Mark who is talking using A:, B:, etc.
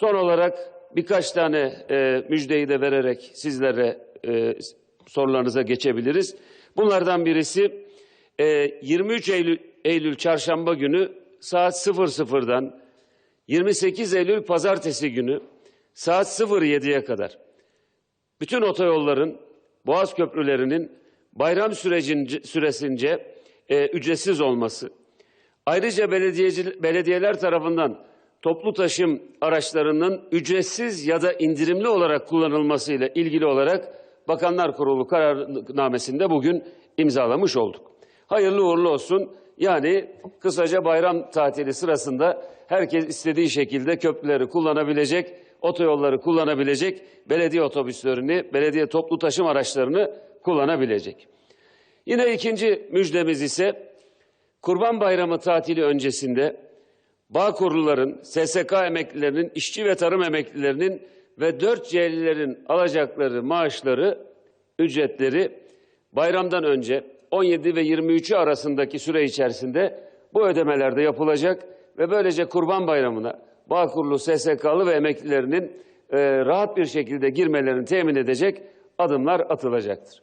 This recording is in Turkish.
A: Son olarak birkaç tane e, müjdeyi de vererek sizlere e, sorularınıza geçebiliriz. Bunlardan birisi e, 23 Eylül, Eylül çarşamba günü saat 00'dan 28 Eylül pazartesi günü saat 07'ye kadar bütün otoyolların, boğaz köprülerinin bayram sürecince, süresince e, ücretsiz olması, ayrıca belediyeci, belediyeler tarafından toplu taşım araçlarının ücretsiz ya da indirimli olarak kullanılmasıyla ilgili olarak Bakanlar Kurulu kararnamesinde bugün imzalamış olduk. Hayırlı uğurlu olsun. Yani kısaca bayram tatili sırasında herkes istediği şekilde köprüleri kullanabilecek, otoyolları kullanabilecek, belediye otobüslerini, belediye toplu taşım araçlarını kullanabilecek. Yine ikinci müjdemiz ise Kurban Bayramı tatili öncesinde Bağkurluların, SSK emeklilerinin, işçi ve tarım emeklilerinin ve 4C'lilerin alacakları maaşları, ücretleri bayramdan önce 17 ve 23'ü arasındaki süre içerisinde bu ödemelerde yapılacak ve böylece Kurban Bayramı'na Bağkurlu, SSK'lı ve emeklilerinin e, rahat bir şekilde girmelerini temin edecek adımlar atılacaktır.